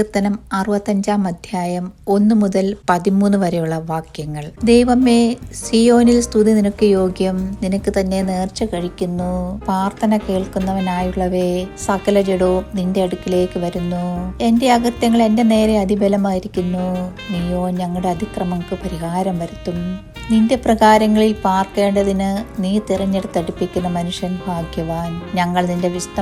സങ്കീർത്തനം അറുപത്തഞ്ചാം അധ്യായം ഒന്ന് മുതൽ പതിമൂന്ന് വരെയുള്ള വാക്യങ്ങൾ. ദൈവമേ സിയോനിൽ സ്തുതി നിനക്ക് യോഗ്യം. നിനക്ക് തന്നെ നേർച്ച കഴിക്കുന്നു. പ്രാർത്ഥന കേൾക്കുന്നവനായുള്ളവേ സകല ജഡവും നിന്റെ അടുക്കിലേക്ക് വരുന്നു. എന്റെ അകൃത്യങ്ങൾ എന്റെ നേരെ അതിബലമായിരിക്കുന്നു. നീയോ ഞങ്ങളുടെ അതിക്രമങ്ങൾക്ക് പരിഹാരം വരുത്തും. നിന്റെ പ്രകാരങ്ങളിൽ പാർക്കേണ്ടതിന് നീ തിരഞ്ഞെടുത്തടിപ്പിക്കുന്ന മനുഷ്യൻ ഭാഗ്യവാൻ. ഞങ്ങൾ നിന്റെ വിശുദ്ധ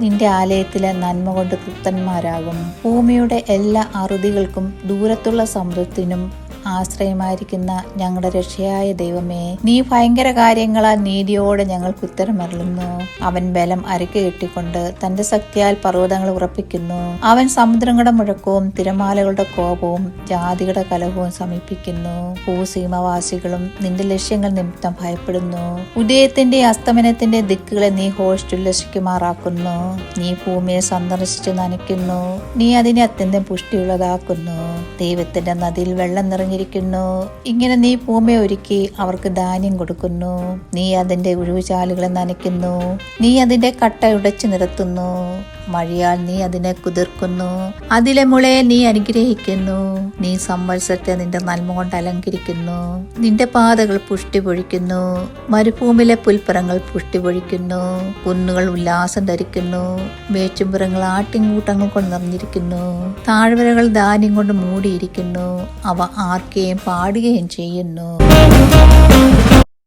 നിന്റെ ആലയത്തിലെ നന്മ കൊണ്ട് തൃപ്തന്മാരാകും. ഭൂമിയുടെ എല്ലാ അറുതികൾക്കും ദൂരത്തുള്ള സമുദ്രത്തിനും ആശ്രയമായിരിക്കുന്ന ഞങ്ങളുടെ രക്ഷയായ ദൈവമേ നീ ഭയങ്കര കാര്യങ്ങളാൽ നീതിയോടെ ഞങ്ങൾക്ക് ഉത്തരമരുളുന്നു. അവൻ ബലം അരക്ക് കെട്ടിക്കൊണ്ട് തന്റെ ശക്തിയാൽ പർവതങ്ങൾ ഉറപ്പിക്കുന്നു. അവൻ സമുദ്രങ്ങളുടെ മുഴക്കവും തിരമാലകളുടെ കോപവും ജാതികളുടെ കലഹവും സമീപിക്കുന്നു ഭൂസീമവാസികളും നിന്റെ ലക്ഷ്യങ്ങൾ നിമിത്തം ഭയപ്പെടുന്നു. ഉദയത്തിന്റെ അസ്തമനത്തിന്റെ ദിക്കുകളെ നീ ഹോഷ്ടുല്ലസിക്കുമാറാക്കുന്നു. നീ ഭൂമിയെ സന്ദർശിച്ച് നനയ്ക്കുന്നു. നീ അതിനെ അത്യന്തം പുഷ്ടിയുള്ളതാക്കുന്നു. ദൈവത്തിന്റെ നദിയിൽ വെള്ളം നിറഞ്ഞിരിക്കുന്നു ഇങ്ങനെ നീ ഭൂമി ഒരുക്കി അവർക്ക് ധാന്യം കൊടുക്കുന്നു നീ അതിന്റെ ഉഴുവുചാലുകളെ നനയ്ക്കുന്നു നീ അതിന്റെ കട്ട ഉടച്ചു നിരത്തുന്നു മഴയാൽ നീ അതിനെ കുതിർക്കുന്നു അതിലെ മുളയെ നീ അനുഗ്രഹിക്കുന്നു നീ സംവത്സരത്തെ നിന്റെ നന്മ കൊണ്ട് അലങ്കരിക്കുന്നു നിന്റെ പാതകൾ പുഷ്ടി പൊഴിക്കുന്നു മരുഭൂമിയിലെ പുൽപ്പുറങ്ങൾ പുഷ്ടി പൊഴിക്കുന്നു കുന്നുകൾ ഉല്ലാസം ധരിക്കുന്നു മേച്ചുംപുറങ്ങൾ ആട്ടിൻകൂട്ടങ്ങൾ കൊണ്ട് നിറഞ്ഞിരിക്കുന്നു താഴ്വരകൾ ധാന്യം കൊണ്ട് മൂടിയിരിക്കുന്നു അവ ആർക്കുകയും പാടുകയും ചെയ്യുന്നു